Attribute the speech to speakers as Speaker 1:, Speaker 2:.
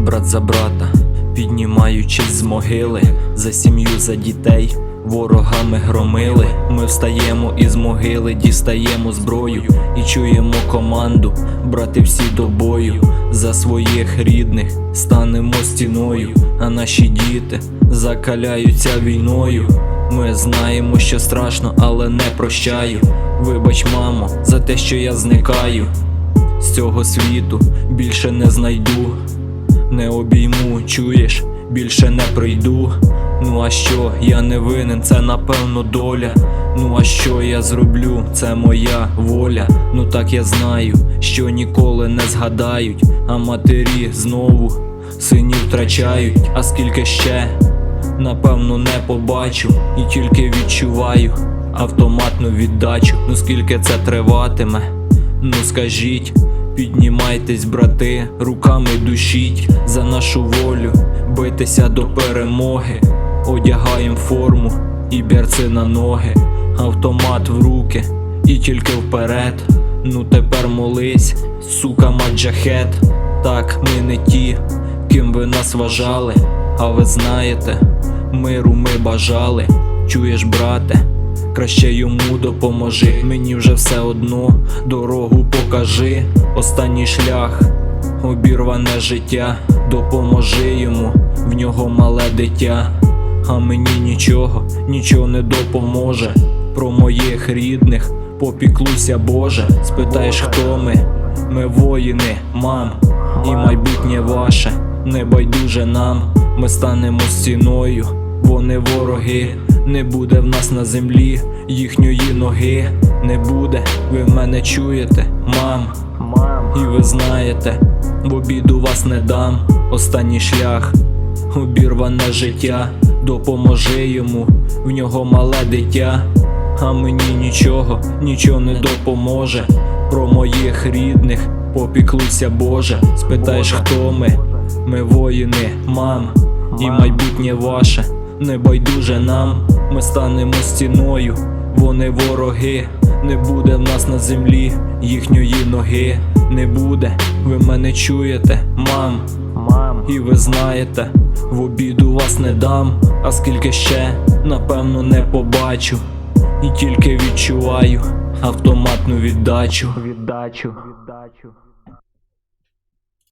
Speaker 1: брат за брата, піднімаючись з могили, за сім'ю, за дітей, ворогами громили. Ми встаємо із могили, дістаємо зброю і чуємо команду, брати всі до бою, за своїх рідних станемо стіною, а наші діти закаляються війною. Ми знаємо, що страшно, але не прощаю. Вибач, мамо, за те, що я зникаю. З цього світу більше не знайду, не обійму, чуєш, більше не прийду. Ну а що, я не винен, це напевно доля. Ну а що я зроблю, це моя воля. Ну так я знаю, що ніколи не згадають, а матері знову синів втрачають, а скільки ще, напевно, не побачу, і тільки відчуваю автоматну віддачу. Ну скільки це триватиме? Ну скажіть, піднімайтесь, брати, руками душіть за нашу волю, битися до перемоги, одягаєм форму і берці на ноги, автомат в руки і тільки вперед. Ну тепер молись, сука, маджахет. Так, ми не ті, ким ви нас вважали, а ви знаєте, миру ми бажали. Чуєш, брате? Краще йому допоможи, мені вже все одно дорогу покажи, останній шлях, обірване життя, допоможи йому, в нього мале дитя, а мені нічого, нічого не допоможе. Про моїх рідних попіклуйся, Боже, спитаєш, хто ми? Ми воїни, мам, і майбутнє ваше, не байдуже нам, ми станемо стіною, вони вороги, не буде в нас на землі їхньої ноги, не буде, ви мене чуєте, Мам, і ви знаєте, в обіду вас не дам, останній шлях, обірване життя, допоможи йому, в нього мале дитя, а мені нічого, нічого не допоможе. Про моїх рідних попіклуйся, Боже, спитаєш, хто ми? Ми воїни, мам, і майбутнє ваше, не байдуже нам, ми станемо стіною, вони вороги, не буде в нас на землі їхньої ноги, не буде, ви мене чуєте, мам,
Speaker 2: мам,
Speaker 1: і ви знаєте, в обіду вас не дам, а скільки ще, напевно, не побачу, і тільки відчуваю автоматну віддачу.
Speaker 2: віддачу.